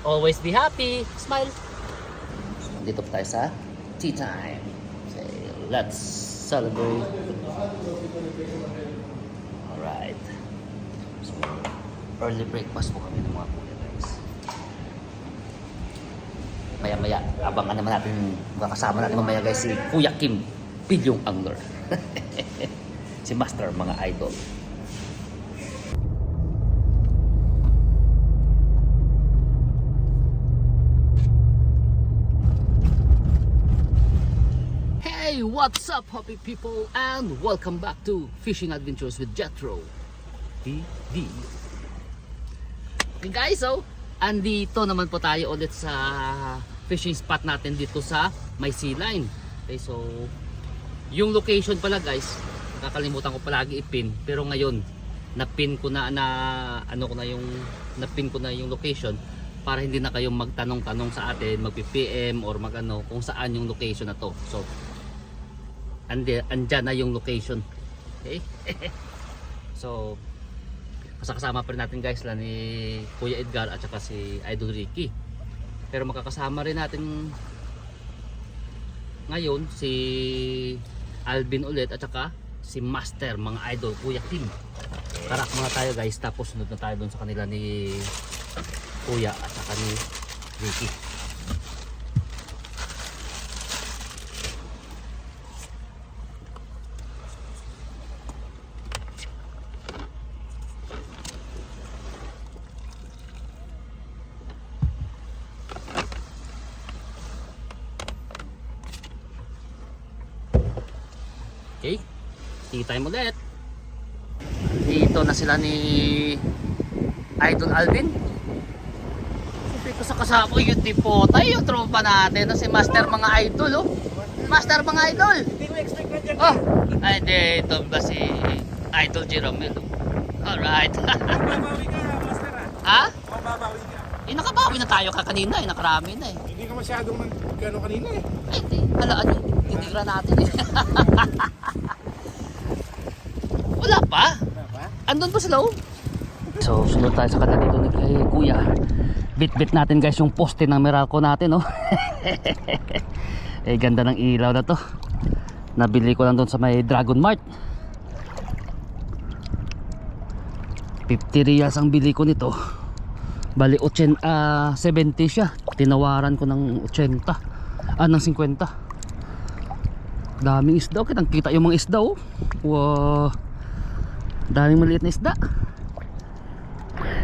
Always be happy. Smile. Dito po tayo sa tea time. Say, let's celebrate. Alright. So, early breakfast po kami ng mga kuya guys. Maya-maya, abangan naman natin, makakasama natin mamaya guys si Kuya Kim, Pilyong Angler. si Master, mga idol. What's up, happy people, and welcome back to Fishing Adventures with Jethro TV. Okay guys, so, andito naman po tayo ulit sa fishing spot natin dito sa may sea line. Okay, so, yung location pala guys, nakakalimutan ko palagi ipin, pero ngayon, napin ko na, na ano ko na yung, napin ko na yung location para hindi na kayong magtanong-tanong sa atin, mag-PM or magano kung saan yung location na to. So, andi, andyan na yung location. Okay? so, kasama pa rin natin guys la ni Kuya Edgar at saka si Idol Ricky. Pero makakasama rin natin ngayon si Alvin ulit at saka si Master mga idol Kuya Kim. Karak muna tayo guys tapos sunod na tayo doon sa kanila ni Kuya at saka ni Ricky. Okay? See time ulit. Dito na sila ni Idol Alvin. Sabi ko sa kasama ko yung tipotay, yung tropa natin na si Master mga idol oh. Master mga idol! Hindi mo expect na dyan. Oh! Ay, di, ito ba si Idol Jeromel oh. Alright. Mababawi ka, Master ah. ha? Eh, nakabawi na tayo ka kanina eh, nakarami na eh. Hindi ka masyadong nag gano kanina eh. Ay, di, halaan yun. Tinira natin eh. Wala pa. Wala ba? Andun pa sila oh. So, sunod tayo sa kanila dito ni kay Kuya. Bit-bit natin guys yung poste ng Meralco natin oh. eh, ganda ng ilaw na to. Nabili ko lang doon sa may Dragon Mart. 50 reals ang bili ko nito. Bali 80, ah 70 siya. Tinawaran ko ng 80. Ah, ng 50. Daming isda. Okay, kita yung mga isda oh. Wow. Daming maliit na isda.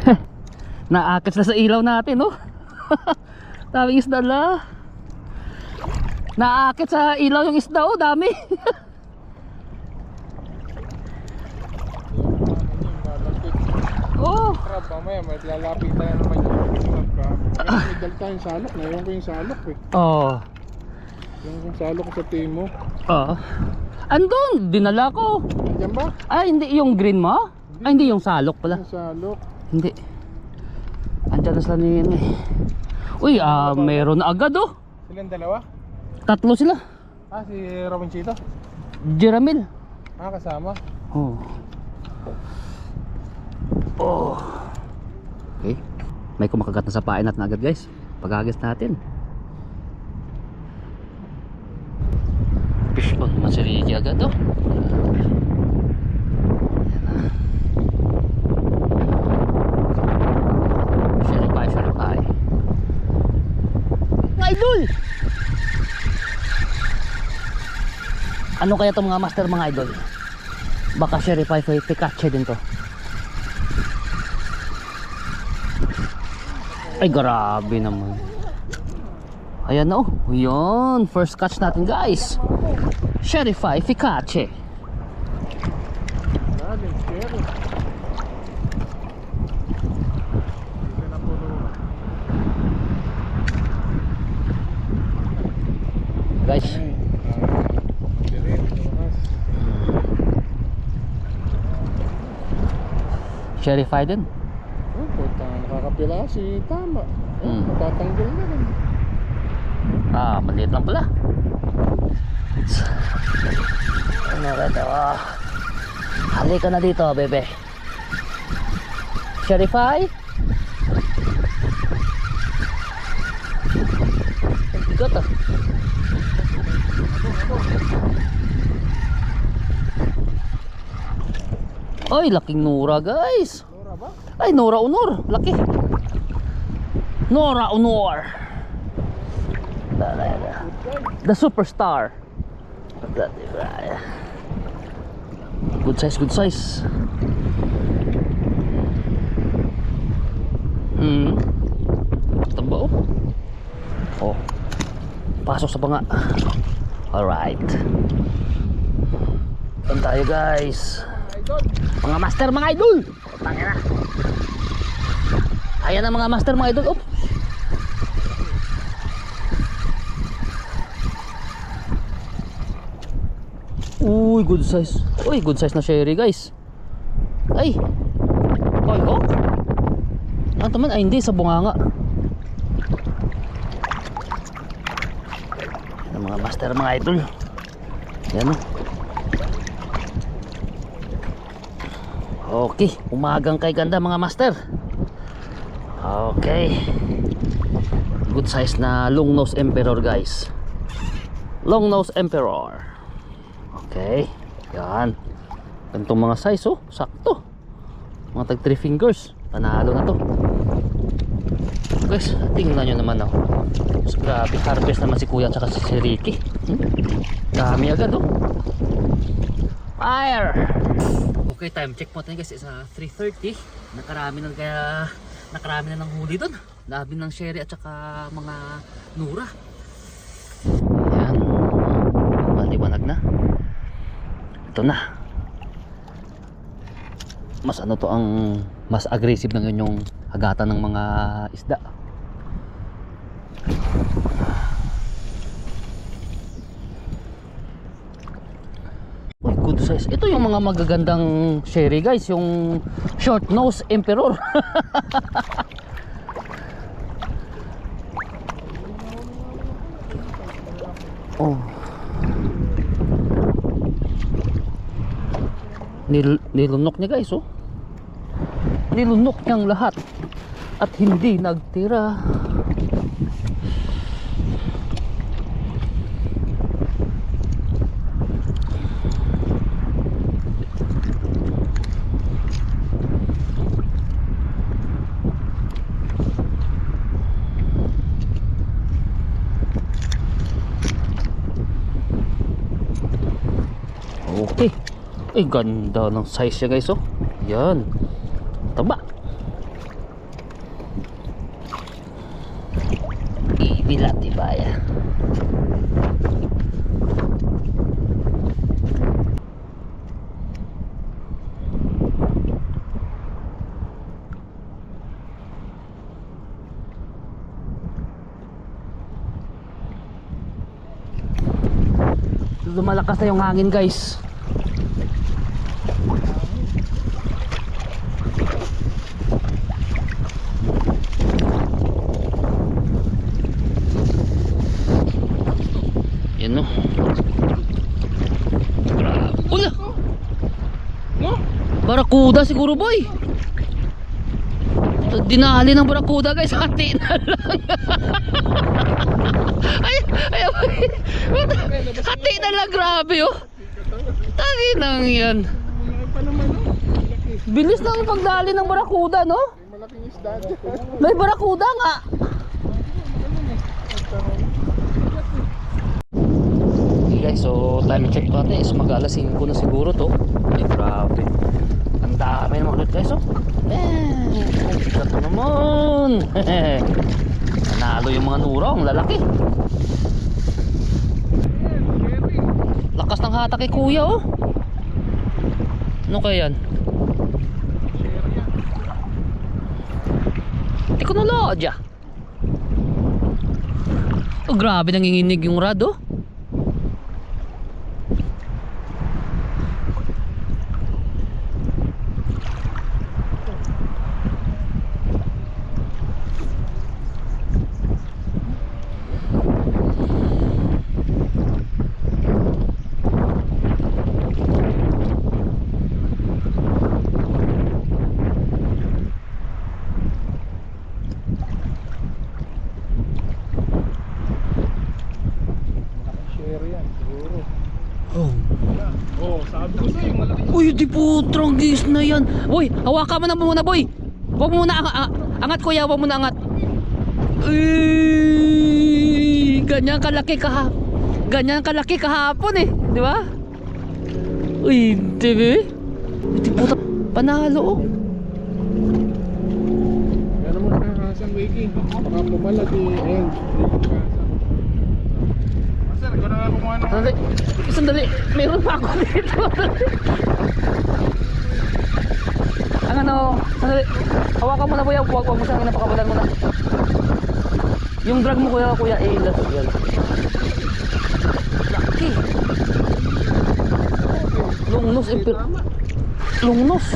Naakit sila sa ilaw natin, no? Daming isda la. Naakit sa ilaw yung isda, oh, dami. Crab, mamaya may lalapitan na naman yung crab. May dal tayong salok. Ngayon ko yung salok eh. oh. Yung yung salok sa timo. Oh. Andun, dinala ko. Diyan ba? Ay, hindi yung green mo? Ay, hindi yung salok pala. Yung salok. Hindi. Andiyan na sila ni eh. Uy, ah, meron na agad oh. Silang dalawa? Tatlo sila. Ah, si Robinchito? Jeramil. Ah, kasama. Oh. Oh. Okay. May kumakagat na sa pain natin agad guys. Pagagis natin. Fish on naman si Ricky agad oh. Na. Sherry pie. Idol! Ano kaya itong mga master mga idol? Baka sherry pie kay Pikachu din to. Ay, grabe naman. Ayan oh. Yun. First catch natin guys. Sherify puro. Guys. Sherify din. Oh, puta, nakakapila si Tama. Oh, Hmm. matatanggal na rin. Ah, maliit lang pala. Ano ba ito? Ah. Halika na dito, bebe. Sherify? bigat ah. Ay, laking Nora guys. Ay, Nora Honor. Laki. Nora Honor. The superstar. Good size, good size. Hmm. Tamba oh. Pasok sa banga. Alright. Doon tayo guys. Mga master, mga idol. Tangina. Ayan na mga master, mga idol. Oh. Uy, good size. Uy, good size na sherry, guys. Ay. Ay, oh. Ang taman, ay hindi, sa bunganga. Ayan, mga master, mga idol. Yan oh. Okay, umagang kay ganda mga master. Okay. Good size na long nose emperor guys. Long nose emperor. Okay. Yan. Ganitong mga size oh, sakto. Mga tag 3 fingers. Panalo na to. Guys, tingnan nyo naman oh. Mas grabe, harvest naman si kuya at saka si Ricky. Hmm? Dami agad oh. Fire! Okay, time check po tayo guys. Is uh, 3.30. Nakarami na kaya nakarami na ng huli doon. Labi ng sherry at saka mga nura. Ayan. Maliwanag na. Ito na. Mas ano to ang mas aggressive ng yung hagatan ng mga isda. Size. Ito yung mga magagandang sherry guys, yung short nose emperor. oh. Nil nilunok niya guys, oh. Nilunok niyang lahat at hindi nagtira. Okay. Ay, ganda ng size niya guys, oh. Yan. Taba. Ibilat, diba ya? Lumalakas na yung hangin guys. Yan no. Grabe. Ula! No? Barakuda siguro boy. Ito, Dinali ng barakuda guys. Hati na lang. ay, ay. Hati na lang. Grabe oh. Tagi nang yan. Bilis ng pagdali ng barakuda no. May malaking isda dyan. May barakuda nga. Okay guys, so time check natin is mag alas 5 na siguro to. Ay, grabe. Ang dami naman ulit guys, oh. Eh, na naman. Nanalo yung mga nurong, lalaki. Lakas ng hata kay kuya, oh. Ano kaya yan? Teknolodya. Oh, grabe nanginginig yung rad, oh. Uy, di po, tranggis na yan. Boy, hawakan mo na muna, boy. Huwag mo na ang, ang- angat, kuya. Huwag mo na angat. Uy, ganyan kalaki kaha. Ganyan kalaki kahapon eh. Di ba? Uy, di ba? Di po, panalo oh. Pero mo nakakasang wiki. Baka pumalag eh. Ayan. Master, ikaw na kumuha ng... Sandali, sandali. Meron pa ako dito. ang ano, sandali. Hawakan mo na kuya. Huwag, mo siyang napakabalan mo na. Yung drag mo kuya, kuya, eh, yan. Laki. Lungnos, eh, pero- Lungnos.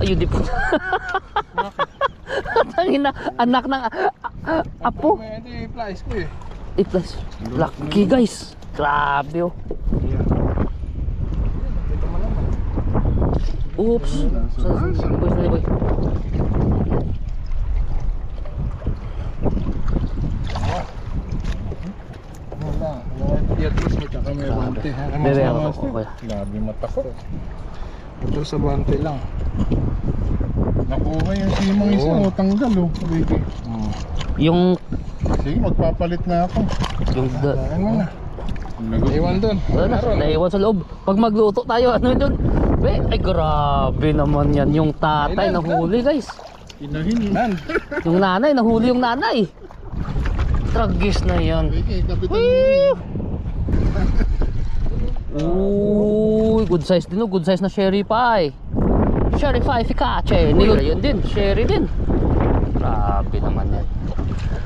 Ayun, di po. Tangina, anak ng a- a- apo. May ito yung flies ko eh. Eh, plus, lucky guys. Grabe oh. Oops. Boy, sorry, boy. Bebe, ako, ako, kuya. Grabe mata ko. Ito sa bante lang. Nakuha yung simang isa. Oo. O, tanggal oh. Wiki. Yung, Sige, magpapalit na ako. yung, da, Saan mo na. Iwan doon. wala na, naiwan sa loob. Pag magluto tayo, ano yun? Be, ay grabe naman yan. Yung tatay Kailan? nahuli guys. Inahin. Nan. Yung nanay, nahuli yung nanay. Tragis na yan. Wiki, kapitan mo. Uy, good size din oh. Good size na sherry pie. Sherry pie fikache. Nilo, yun din. Sherry din. Grabe naman yan.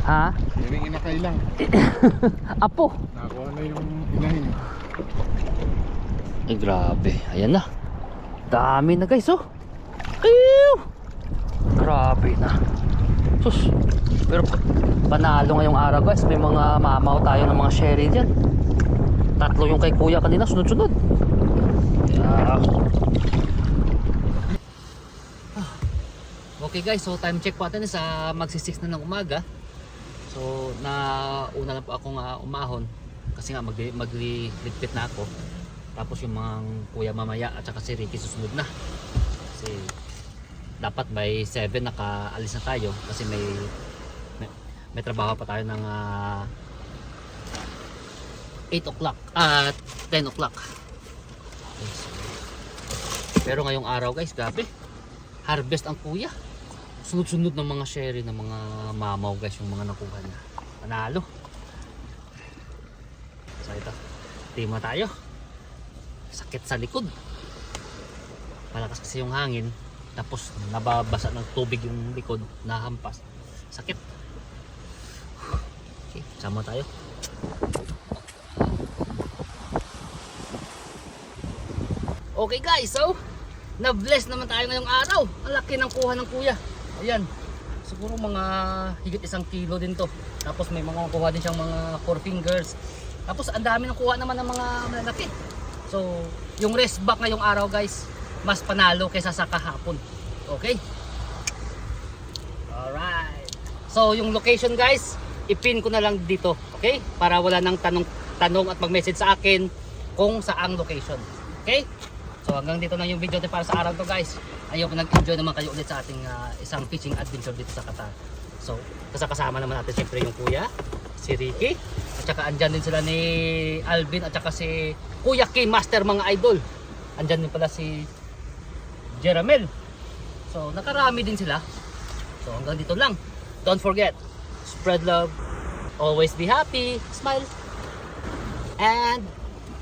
Ha? Yung inakay lang. Apo. Nakuha na yung inahin. Ay grabe. Ayan na. Dami na guys oh. Ew! Grabe na. Sus. Pero pa- panalo ngayong araw guys. May mga mamaw tayo ng mga sherry dyan. Tatlo yung kay kuya kanina. Sunod-sunod. Yeah. Okay guys, so time check po natin sa magsi-6 na ng umaga. So na una lang po akong ah, umahon kasi nga magli- magli-ligpit na ako. Tapos yung mga kuya mamaya at saka si Ricky susunod na. Kasi dapat by 7 nakaalis na tayo kasi may may, may trabaho pa tayo ng ah, 8 o'clock at 10 o'clock. Pero ngayong araw guys, grabe. Harvest ang kuya. Sunod-sunod ng mga sherry ng mga mamaw guys yung mga nakuha niya. Panalo. So ito, tima tayo. Sakit sa likod. Malakas kasi yung hangin. Tapos nababasa ng tubig yung likod, nahampas. Sakit. Okay, sama tayo. Okay guys, so na-bless naman tayo ngayong araw. Ang laki ng kuha ng kuya. Ayan. Siguro mga higit isang kilo din to. Tapos may mga kuha din siyang mga four fingers. Tapos ang dami ng kuha naman ng mga malalaki. So, yung rest back ngayong araw guys, mas panalo kaysa sa kahapon. Okay? Alright. So, yung location guys, ipin ko na lang dito. Okay? Para wala nang tanong, tanong at mag-message sa akin kung saang location. Okay? So hanggang dito lang yung video natin para sa araw to guys. Ayoko nag-enjoy naman kayo ulit sa ating ah, isang fishing adventure dito sa Qatar. So kasama naman natin siyempre yung kuya, si Ricky, at saka andyan din sila ni Alvin at saka si Kuya K Master mga idol. Andyan din pala si Jeramel. So nakarami din sila. So hanggang dito lang. Don't forget, spread love, always be happy, smile, and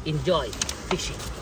enjoy fishing.